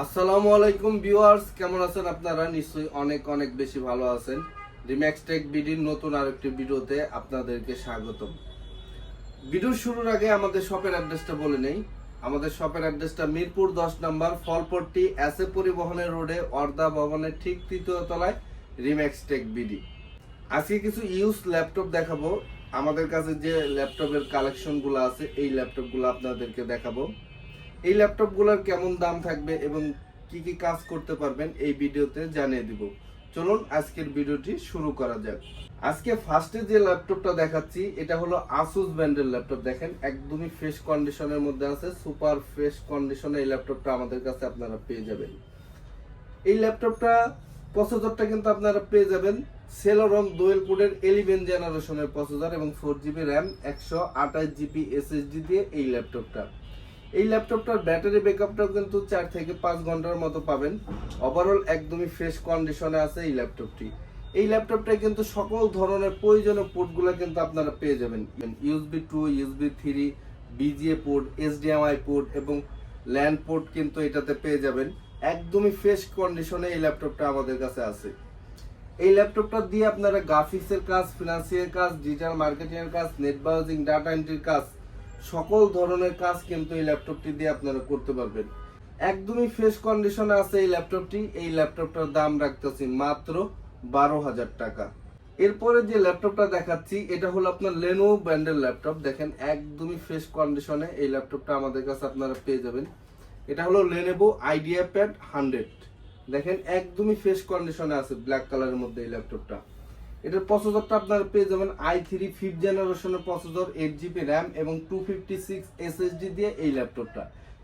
আসসালামু আলাইকুম ভিউয়ার্স, কেমন আছেন আপনারা? নিশ্চয়ই অনেক অনেক বেশি ভালো আছেন। রিম্যাক্স টেক বিডির নতুন আরেকটি ভিডিওতে আপনাদেরকে স্বাগতম। ভিডিও শুরুর আগে আমাদের শপের অ্যাড্রেসটা বলে নেই। আমাদের শপের অ্যাড্রেসটা মিরপুর দশ নম্বর, ফলপট্টি এসএ পরিবহনের রোডে, অর্ধা ভবনের ঠিক তৃতীয় তলায় রিম্যাক্স টেক বিডি আজকে কিছু ইউজ ল্যাপটপ দেখাবো। আমাদের কাছে যে ল্যাপটপের কালেকশনগুলো আছে, এই ল্যাপটপগুলো আপনাদেরকে দেখাবো। এই ল্যাপটপগুলোর কেমন দাম থাকবে এবং কি কি কাজ করতে পারবেন এই ভিডিওতে জানিয়ে দিব। চলুন আজকের ভিডিওটি শুরু করা যাক। আজকে ফার্স্টে যে ল্যাপটপটা দেখাচ্ছি, এটা হলো আসুস ব্র্যান্ডের ল্যাপটপ। দেখেন, একদমই ফ্রেশ কন্ডিশনের মধ্যে আছে সুপার ফ্রেশ কন্ডিশনে এই ল্যাপটপটা আমাদের কাছে আপনারা পেয়ে যাবেন। এই ল্যাপটপটা প্রসেসরটা কিন্তু আপনারা পেয়ে যাবেন সেলোরম দোয়েল কোডের এলিভেন জেনারেশনের প্রসেসর এবং ফোর জিবি র্যাম একশো আঠাশ জিবি এসএসডি দিয়ে এই ল্যাপটপটা। এই ল্যাপটপটার ব্যাটারি ব্যাকআপটাও কিন্তু চার থেকে পাঁচ ঘণ্টার মতো পাবেন। ওভারঅল একদমই ফ্রেশ কন্ডিশনে আছে এই ল্যাপটপটি এই ল্যাপটপটায় কিন্তু সকল ধরনের প্রয়োজনীয় পোর্টগুলো কিন্তু আপনারা পেয়ে যাবেন। USB two USB three VGA port HDMI port এবং ল্যান্ড পোর্ট কিন্তু এটাতে পেয়ে যাবেন। একদমই ফ্রেশ কন্ডিশনে এই ল্যাপটপটা আমাদের কাছে আছে। এই ল্যাপটপটা দিয়ে আপনারা গ্রাফিক্সের কাজ ফিনান্সিয়াল কাজ ডিজিটাল মার্কেটিং এর কাজ নেট ব্রাউজিং ডাটা এন্ট্রির কাজ সকল ধরনের কাজ কিন্তু এই ল্যাপটপটি দিয়ে আপনারা করতে পারবেন। একদমই ফ্রেশ কন্ডিশনে আছে এই ল্যাপটপটি। এই ল্যাপটপটার দাম রাখতেছি মাত্র বারো হাজার টাকা। এরপরে যে ল্যাপটপটা দেখাচ্ছি, এটা হলো আপনার লেনো ব্র্যান্ডের ল্যাপটপ। দেখেন, একদমই ফ্রেশ কন্ডিশনে এই ল্যাপটপটা আমাদের কাছে আপনারা পেয়ে যাবেন। এটা হলো লেনেভো আইডিয়া প্যাড হান্ড্রেড দেখেন, একদমই ফ্রেশ কন্ডিশনে আছে ব্ল্যাক কালারের মধ্যে এই ল্যাপটপটা। এটার প্রসেসরটা আপনারা পেয়ে যাবেন আই থ্রি ফিফথ জেনারেশনের প্রসেসর এইট জিবি র্যাম এবং টু ফিফটি সিক্স এসএসডি দিয়ে এই ল্যাপটপটা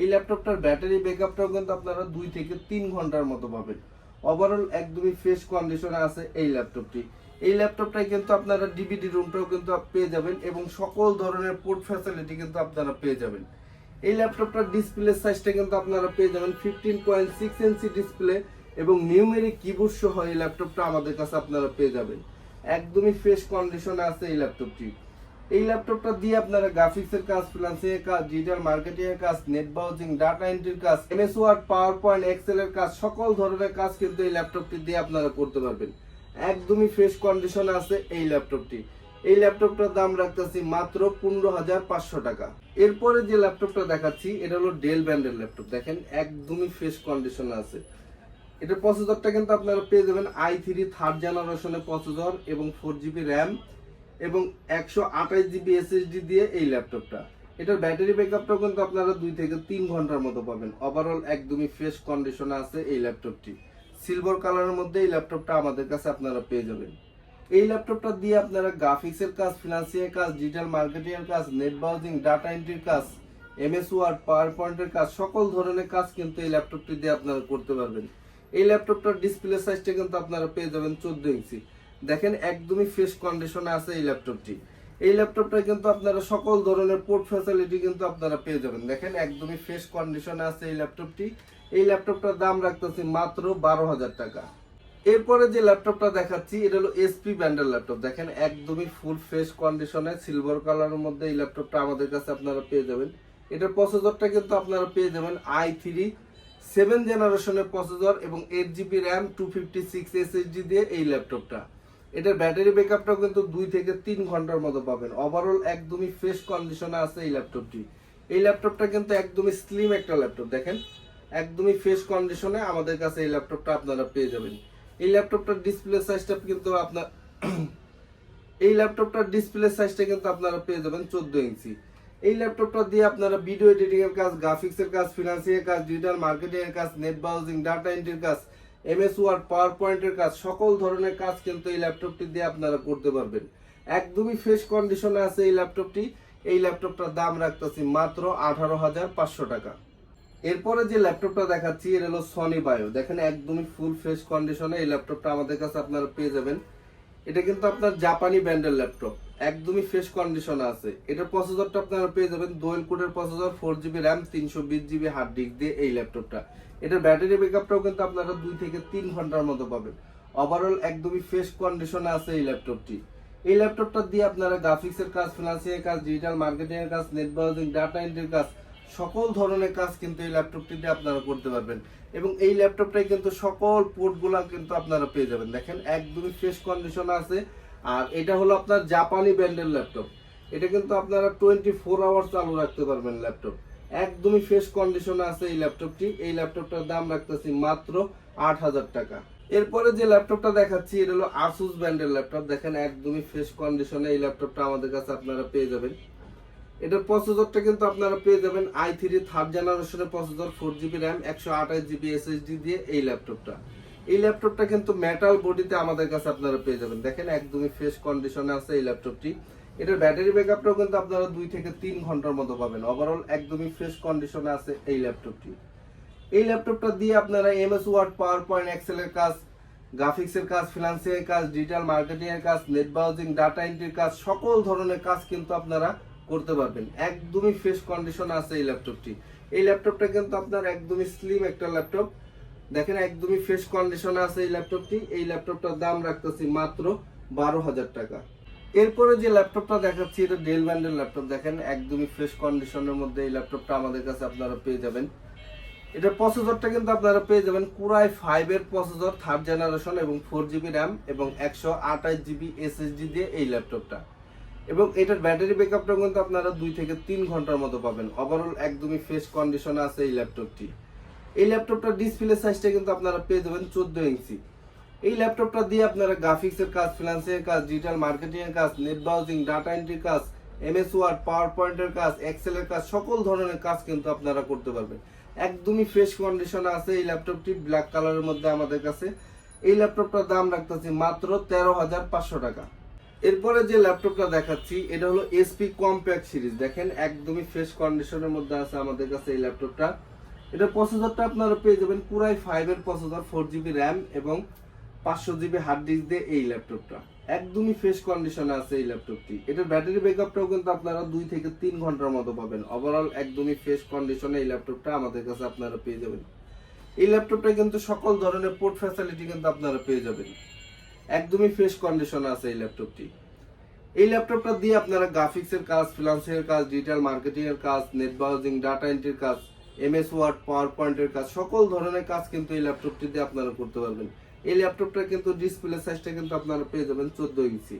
এই ল্যাপটপটার ব্যাটারি ব্যাকআপটাও কিন্তু আপনারা দুই থেকে তিন ঘণ্টার মতো পাবেন। ওভারঅল একদমই ফ্রেশ কন্ডিশনে আছে এই ল্যাপটপটি এই ল্যাপটপটাই কিন্তু আপনারা ডিভিডি রুমটাও কিন্তু পেয়ে যাবেন এবং সকল ধরনের পোর্ট ফ্যাসিলিটি কিন্তু আপনারা পেয়ে যাবেন। এই ল্যাপটপটার ডিসপ্লে সাইজটা কিন্তু আপনারা পেয়ে যাবেন fifteen point six inch display এবং নিউমেরিক কিবোর্ড সহ এই ল্যাপটপটা আমাদের কাছে আপনারা পেয়ে যাবেন। একদমই ফ্রেশ কন্ডিশনে আছে এই ল্যাপটপটি এই ল্যাপটপটা দিয়ে আপনারা গ্রাফিক্সের কাজ ফ্রিল্যান্সিং এর কাজ ডিজিটাল মার্কেটিং এর কাজ নেট ব্রাউজিং ডাটা এন্ট্রির কাজ MS Word power point Excel এর কাজ, সকল ধরনের কাজ কিন্তু এই ল্যাপটপটি দিয়ে আপনারা করতে পারবেন। একদমই ফ্রেশ কন্ডিশনে আছে এই ল্যাপটপটি এই ল্যাপটপটার দাম রাখতেছি মাত্র পনেরো হাজার পাঁচশো টাকা। এরপরে যে ল্যাপটপটা দেখাচ্ছি, এটা হলো ডেল ব্র্যান্ডের ল্যাপটপ দেখেন, একদমই ফ্রেশ কন্ডিশনে আছে। এটার প্রসেসরটা কিন্তু আপনারা পেয়ে যাবেন আই থ্রি থার্ড জেনারেশনের প্রসেসর এবং ফোর জিবি র্যাম এবং একশো আঠাশ জিবি এসএসডি দিয়ে এই ল্যাপটপটা এটার ব্যাটারি ব্যাকআপটাও কিন্তু আপনারা দুই থেকে তিন ঘণ্টার মতো পাবেন। ওভারঅল একদমই ফ্রেশ কন্ডিশনে আছে এই ল্যাপটপটি সিলভার কালারের মধ্যে এই ল্যাপটপটা আমাদের কাছে আপনারা পেয়ে যাবেন। এই ল্যাপটপটা দিয়ে আপনারা গ্রাফিক্সের কাজ ফিনান্সিয়াল কাজ ডিজিটাল মার্কেটিং এর কাজ নেট ব্রাউজিং ডাটা এন্ট্রির কাজ এমএস ওয়ার্ড পাওয়ার পয়েন্টের কাজ, সকল ধরনের কাজ কিন্তু এই ল্যাপটপটি দিয়ে আপনারা করতে পারবেন। এই ল্যাপটপটার ডিসপ্লে সাইজটা কিন্তু আপনারা পেয়ে যাবেন চোদ্দ ইঞ্চি দেখেন একদমই ফ্রেশ কন্ডিশনে আছে এই ল্যাপটপটি এই ল্যাপটপটা কিন্তু আপনারা সকল ধরনের পোর্ট ফ্যাসিলিটি কিন্তু আপনারা পেয়ে যাবেন। দেখেন একদমই ফ্রেশ কন্ডিশনে আছে এই ল্যাপটপটি এই ল্যাপটপটার দাম রাখতেছি মাত্র বারো হাজার টাকা। এরপরে যে ল্যাপটপটা দেখাচ্ছি, এটা হলো এসপি ব্র্যান্ডের ল্যাপটপ দেখেন একদমই ফুল ফ্রেশ কন্ডিশনে সিলভার কালারের মধ্যে এই ল্যাপটপটা আমাদের কাছে আপনারা পেয়ে যাবেন। এটার প্রসেসরটা কিন্তু আপনারা পেয়ে যাবেন আই থ্রি সেভেন জেনারেশনের প্রসেসর এবং eight GB RAM two fifty six SSD দিয়ে এই ল্যাপটপটা। এটার ব্যাটারি ব্যাকআপটাও কিন্তু দুই থেকে তিন ঘণ্টার মতো পাবেন। ওভারঅল একদমই ফ্রেশ কন্ডিশনে আছে এই ল্যাপটপটি। এই ল্যাপটপটা কিন্তু একদমই স্লিম একটা ল্যাপটপ, দেখেন। একদমই ফ্রেশ কন্ডিশনে আমাদের কাছে এই ল্যাপটপটা আপনারা পেয়ে যাবেন। এই ল্যাপটপটার ডিসপ্লে সাইজটা কিন্তু আপনার, এই ল্যাপটপটার ডিসপ্লে সাইজটা কিন্তু আপনারা পেয়ে যাবেন চোদ্দ ইঞ্চি। এই ল্যাপটপটা দিয়ে আপনারা ভিডিও এডিটিং এর কাজ গ্রাফিক্স এর কাজ ফিনান্সিয়াল কাজ ডিজিটাল মার্কেটিং এর কাজ নেট ব্রাউজিং ডাটা এন্ট্রির কাজ এমএস ওয়ার্ড পাওয়ার পয়েন্টের কাজ, সকল ধরনের কাজ কিন্তু এই ল্যাপটপটি দিয়ে আপনারা করতে পারবেন। একদমই ফ্রেশ কন্ডিশনে আছে এই ল্যাপটপটি এই ল্যাপটপটার দাম রাখতেছি মাত্র আঠারো হাজার পাঁচশো টাকা। এরপরে যে ল্যাপটপটা দেখাচ্ছি এর হলো সনি বায়ো দেখেন একদমই ফুল ফ্রেশ কন্ডিশনে এই ল্যাপটপটা আমাদের কাছে আপনারা পেয়ে যাবেন। এটা কিন্তু আপনার জাপানি ব্র্যান্ডের ল্যাপটপ একদমই ফ্রেশ কন্ডিশনে আছে। এটার প্রসেসরটা আপনারা পেয়ে যাবেন দোয়েল কোডের প্রসেসর ফোর জিবি র্যাম তিনশো বিশ জিবি হার্ড ডিস্ক দিয়ে এই ল্যাপটপটা এটার ব্যাটারি ব্যাকআপটাও কিন্তু আপনারা দুই থেকে তিন ঘণ্টার মতো পাবেন। ওভারঅল একদমই ফ্রেশ কন্ডিশনে আছে এই ল্যাপটপটি এই ল্যাপটপটা দিয়ে আপনারা গ্রাফিক্সের কাজ ফিনান্সিয়াল কাজ ডিজিটাল মার্কেটিং এর কাজ নেট ব্রাউজিং ডাটা এন্ট্রির কাজ, সকল ধরনের কাজ কিন্তু এই ল্যাপটপটি দিয়ে আপনারা করতে পারবেন। এবং এই ল্যাপটপটাই কিন্তু সকল পোর্টগুলা কিন্তু আপনারা পেয়ে যাবেন। দেখেন একদমই ফ্রেশ কন্ডিশন আছে। আর এটা হলো আপনার জাপানি ব্র্যান্ডের ল্যাপটপ। এটা কিন্তু আপনারা টোয়েন্টি ফোর আওয়ার চালু রাখতে পারবেন ল্যাপটপ। একদমই ফ্রেশ কন্ডিশনে আছে এই ল্যাপটপটি। এই ল্যাপটপটার দাম রাখতেছি মাত্র আট হাজার টাকা। এরপরে যে ল্যাপটপটা দেখাচ্ছি, এটা হলো আসুস ব্র্যান্ডের ল্যাপটপ। দেখেন একদমই ফ্রেশ কন্ডিশনে এই ল্যাপটপটা আমাদের কাছে আপনারা পেয়ে যাবেন। এটার প্রসেসরটা কিন্তু আপনারা পেয়ে যাবেন আই থ্রি থার্ড জেনারেশনের প্রসেসর ফোর জিবি র্যাম একশো আঠাশ জিবি এসএসডি দিয়ে এই ল্যাপটপটা। এই ল্যাপটপটা কিন্তু মেটাল বডিতে আমাদের কাছে আপনারা পেয়ে যাবেন। দেখেন একদমই ফ্রেশ কন্ডিশনে আছে এই ল্যাপটপটি এটার ব্যাটারি ব্যাকআপটাও কিন্তু আপনারা দুই থেকে তিন ঘণ্টার মতো পাবেন। ওভারঅল একদমই ফ্রেশ কন্ডিশনে আছে এই ল্যাপটপটি এই ল্যাপটপটা দিয়ে আপনারা এমএস ওয়ার্ড পাওয়ার পয়েন্ট এক্সেলের কাজ গ্রাফিক্সের কাজ ফিনান্সিয়াল কাজ ডিজিটাল মার্কেটিং এর কাজ নেট ব্রাউজিং ডাটা এন্ট্রির কাজ, সকল ধরনের কাজ কিন্তু আপনারা করতে পারবেন। একদমই ফ্রেশ কন্ডিশন আছে এই ল্যাপটপটি এই ল্যাপটপটা কিন্তু আপনার একদমই স্লিম একটা ল্যাপটপ দেখেন একদমই ফ্রেশ কন্ডিশনে আছে এই ল্যাপটপটি এই ল্যাপটপটার দাম রাখতেছি মাত্র বারো হাজার টাকা। এরপরে যে ল্যাপটপটা দেখাচ্ছি, এটা ডেল ব্র্যান্ডের ল্যাপটপ দেখেন একদমই ফ্রেশ কন্ডিশনের মধ্যে এই ল্যাপটপটা আমাদের কাছে আপনারা পেয়ে যাবেন। এটার প্রসেসরটা কিন্তু আপনারা পেয়ে যাবেন কুরাই ফাইভের প্রসেসর থার্ড জেনারেশন এবং ফোর জিবি র্যাম এবং একশো আঠাশ জিবি এসএসডি দিয়ে এই ল্যাপটপটা এবং এটার ব্যাটারি ব্যাকআপটা কিন্তু আপনারা দুই থেকে তিন ঘণ্টার মতো পাবেন। ওভারঅল একদমই ফ্রেশ কন্ডিশনে আছে এই ল্যাপটপটি এই ল্যাপটপটার ডিসপ্লে সাইজটা কিন্তু আপনারা পেয়ে যাবেন চোদ্দ ইঞ্চি এই ল্যাপটপটা দিয়ে আপনারা গ্রাফিক্সের কাজ ফিনান্সিয়াল কাজ ডিজিটাল মার্কেটিং এর কাজ নেট ব্রাউজিং ডাটা এন্ট্রির কাজ এমএস ওয়ার্ড পাওয়ার পয়েন্টের কাজ এক্সেলের কাজ, সকল ধরনের কাজ কিন্তু আপনারা করতে পারবেন। একদমই ফ্রেশ কন্ডিশনে আছে এই ল্যাপটপটি ব্ল্যাক কালারের মধ্যে আমাদের কাছে। এই ল্যাপটপটার দাম রাখতেছি মাত্র তেরো হাজার পাঁচশো টাকা। এরপরে যে ল্যাপটপটা দেখাচ্ছি, এটা হলো এসপি কম্প্যাক্ট সিরিজ দেখেন, একদমই ফ্রেশ কন্ডিশনের মধ্যে আছে আমাদের কাছে এই ল্যাপটপটা এটা প্রসেসরটা আপনারা পেয়ে যাবেন পুরাই ফাইভ এর প্রসেসর ফোর জিবি র্যাম এবং পাঁচশো জিবি হার্ড ডিস্ক দিয়ে এই ল্যাপটপটা একদমই ফ্রেশ কন্ডিশনে আছে এই ল্যাপটপটি এটার ব্যাটারি ব্যাকআপটাও কিন্তু আপনারা দুই থেকে তিন ঘণ্টার মতো পাবেন। ওভারঅল একদমই ফ্রেশ কন্ডিশনে এই ল্যাপটপটা আমাদের কাছে আপনারা পেয়ে যাবেন। এই ল্যাপটপটা কিন্তু সকল ধরনের পোর্ট ফ্যাসিলিটি কিন্তু আপনারা পেয়ে যাবেন। একদমই ফ্রেশ কন্ডিশনে আছে এই ল্যাপটপটি এই ল্যাপটপটা দিয়ে আপনারা গ্রাফিক্সের কাজ ফিনান্সিয়াল কাজ ডিজিটাল মার্কেটিং এর কাজ নেট ব্রাউজিং ডাটা এন্ট্রির কাজ এমএস ওয়ার্ড পাওয়ার পয়েন্টের কাজ, সকল ধরনের কাজ কিন্তু এই ল্যাপটপটি দিয়ে আপনারা করতে পারবেন। এই ল্যাপটপটা কিন্তু ডিসপ্লে সাইজটা কিন্তু আপনারা পেয়ে যাবেন চোদ্দ ইঞ্চি।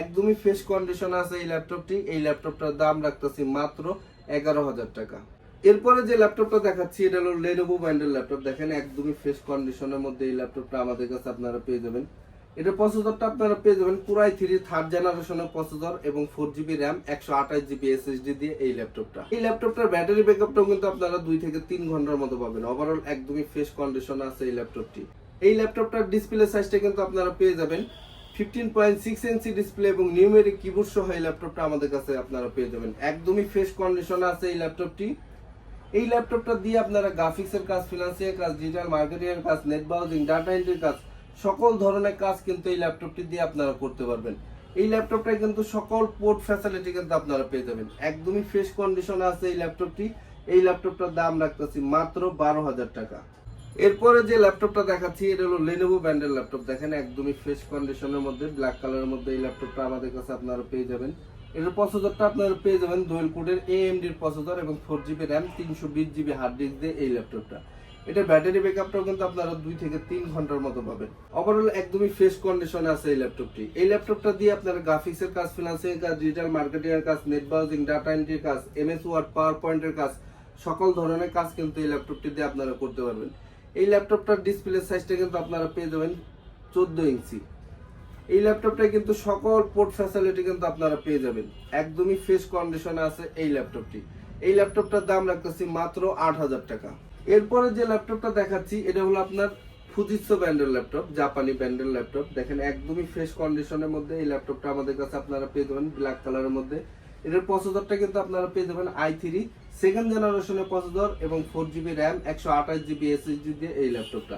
একদমই ফ্রেশ কন্ডিশন আছে এই ল্যাপটপটি। এই ল্যাপটপটার দাম রাখতেছি মাত্র এগারো হাজার টাকা। এরপরে যে ল্যাপটপটা দেখাচ্ছি, এটা হলো লেনোভো ব্র্যান্ডের ল্যাপটপ। দেখেন, একদমই ফ্রেশ কন্ডিশনের মধ্যে এই ল্যাপটপটা আমাদের কাছে আপনারা পেয়ে যাবেন। এটা প্রসেসরটা আপনারা পেয়ে যাবেন পুরাই থ্রি থার্ড জেনারেশনের প্রসেসর এবং ফোর জিবি র্যাম একশো আঠাশ জিবি এসএসডি দিয়ে এই ল্যাপটপটা এই ল্যাপটপটার ব্যাটারি ব্যাকআপটাও কিন্তু আপনারা দুই থেকে তিন ঘণ্টার মতো পাবেন। ওভারঅল একদমই ফ্রেশ কন্ডিশন আছে এই ল্যাপটপটি এই ল্যাপটপটার ডিসপ্লে সাইজটা কিন্তু আপনারা পেয়ে যাবেন fifteen point six inch display এবং নিউমেরিক কিবোর্ড সহ এই ল্যাপটপটা আমাদের কাছে আপনারা পেয়ে যাবেন। একদমই ফ্রেশ কন্ডিশনে আছে এই ল্যাপটপটি এই ল্যাপটপটা দিয়ে আপনারা গ্রাফিক্সের কাজ ফিনান্সিয়াল কাজ ডিজিটাল মার্কেটিং এর কাজ নেট ব্রাউজিং ডাটা এন্ট্রির কাজ সকল ধরনের কাজ কিন্তু এই ল্যাপটপটি দিয়ে আপনারা করতে পারবেন। এই ল্যাপটপটায় কিন্তু সকল পোর্ট ফ্যাসিলিটি কিন্তু আপনারা পেয়ে যাবেন। একদমই ফ্রেশ কন্ডিশনে আছে এই ল্যাপটপটি। এই ল্যাপটপটার দাম রাখতেছি মাত্র বারো হাজার টাকা। এরপরে যে ল্যাপটপটা দেখাচ্ছি, এটা হলো লেনোভো ব্র্যান্ডের ল্যাপটপ। দেখেন, একদমই ফ্রেশ কন্ডিশনের মধ্যে ব্ল্যাক কালারের মধ্যে এই ল্যাপটপটা আমাদের কাছে আপনারা পেয়ে যাবেন। এটার প্রসেসরটা আপনারা পেয়ে যাবেন দোয়েল কোডের এএমডির প্রসেসর এবং ফোর জিবি র্যাম তিনশো বিশ জিবি হার্ড ডিস্ক দিয়ে এই ল্যাপটপটা। এটা ব্যাটারি ব্যাকআপটাও কিন্তু আপনারা দুই থেকে তিন ঘণ্টার মতো পাবেন। ওভারঅল একদমই ফ্রেশ কন্ডিশনে আছে এই ল্যাপটপটি এই ল্যাপটপটা দিয়ে আপনারা গ্রাফিক্সের কাজ ফিনান্সিয়াল কাজ ডিজিটাল মার্কেটিং এর কাজ নেট ব্রাউজিং ডাটা এন্ট্রির কাজ এমএস ওয়ার্ড পাওয়ার পয়েন্টের কাজ, সকল ধরনের কাজ কিন্তু এই ল্যাপটপটি দিয়ে আপনারা করতে পারবেন। এই ল্যাপটপটার ডিসপ্লে সাইজটা কিন্তু আপনারা পেয়ে যাবেন চোদ্দ ইঞ্চি। এই ল্যাপটপটা কিন্তু সকল পোর্ট ফ্যাসিলিটি কিন্তু আপনারা পেয়ে যাবেন। একদমই ফ্রেশ কন্ডিশনে আছে এই ল্যাপটপটি এই ল্যাপটপটার দাম রাখতেছি মাত্র আট হাজার টাকা। এরপরে যে ল্যাপটপটা দেখাচ্ছি, এটা হলো আপনার ফুজিৎসো ব্র্যান্ডের ল্যাপটপ, জাপানি ব্র্যান্ডের ল্যাপটপ। দেখেন, একদমই ফ্রেশ কন্ডিশনের মধ্যে এই ল্যাপটপটা আমাদের কাছে আপনারা পেয়ে যাবেন ব্ল্যাক কালারের মধ্যে। এটার প্রসেসরটা কিন্তু আপনারা পেয়ে যাবেন আই থ্রি সেকেন্ড জেনারেশনের প্রসেসর এবং ফোর জিবি র্যাম একশো আঠাশ জিবি এসএসডি দিয়ে এই ল্যাপটপটা।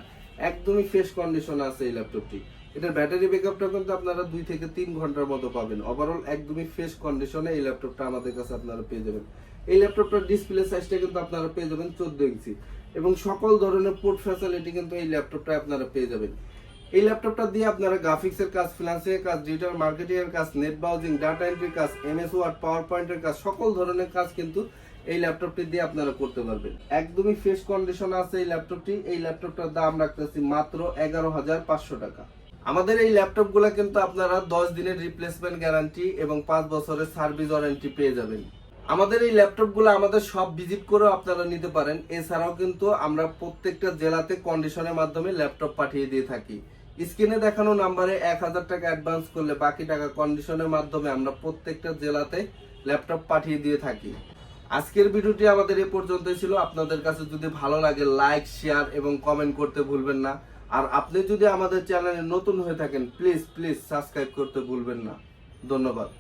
একদমই ফ্রেশ কন্ডিশনে আছে এই ল্যাপটপটি। এটার ব্যাটারি ব্যাকআপটা কিন্তু আপনারা দুই থেকে তিন ঘণ্টার মতো পাবেন। ওভারঅল একদমই ফ্রেশ কন্ডিশনে এই ল্যাপটপটা আমাদের কাছে আপনারা পেয়ে যাবেন। এই ল্যাপটপটার ডিসপ্লে সাইজটা কিন্তু আপনারা পেয়ে যাবেন চোদ্দ ইঞ্চি। এবং সকল ধরনের পোর্ট ফ্যাসিলিটি কিন্তু এই ল্যাপটপটা আপনারা পেয়ে যাবেন। এই ল্যাপটপটা দিয়ে আপনারা গ্রাফিক্সের কাজ ফিনান্সিয়াল কাজ ডিজিটাল মার্কেটিং এর কাজ নেট ব্রাউজিং ডাটা এন্ট্রি কাজ এমএস ওয়ার্ড পাওয়ার পয়েন্টের কাজ, সকল ধরনের কাজ কিন্তু এই ল্যাপটপটি দিয়ে আপনারা করতে পারবেন। একদমই ফ্রেশ কন্ডিশন আছে এই ল্যাপটপটি এই ল্যাপটপটার দাম রাখতেছি মাত্র এগারো হাজার পাঁচশো টাকা। আমাদের এই ল্যাপটপগুলো কিন্তু আপনারা দশ দিনের রিপ্লেসমেন্ট গ্যারান্টি এবং পাঁচ বছরের সার্ভিস ওয়ারেন্টি পেয়ে যাবেন। আমাদের এই ল্যাপটপগুলো আমাদের সব ভিজিট করেও আপনারা নিতে পারেন। এছাড়াও কিন্তু আমরা প্রত্যেকটা জেলাতে কন্ডিশনের মাধ্যমে ল্যাপটপ পাঠিয়ে দিয়ে থাকি। স্ক্রিনে দেখানো নাম্বারে এক হাজার টাকা অ্যাডভান্স করলে বাকি টাকা কন্ডিশনের মাধ্যমে আমরা প্রত্যেকটা জেলাতে ল্যাপটপ পাঠিয়ে দিয়ে থাকি। আজকের ভিডিওটি আমাদের এ পর্যন্তই ছিল। আপনাদের কাছে যদি ভালো লাগে লাইক শেয়ার এবং কমেন্ট করতে ভুলবেন না। আর আপনি যদি আমাদের চ্যানেলে নতুন হয়ে থাকেন প্লিজ প্লিজ সাবস্ক্রাইব করতে ভুলবেন না। ধন্যবাদ।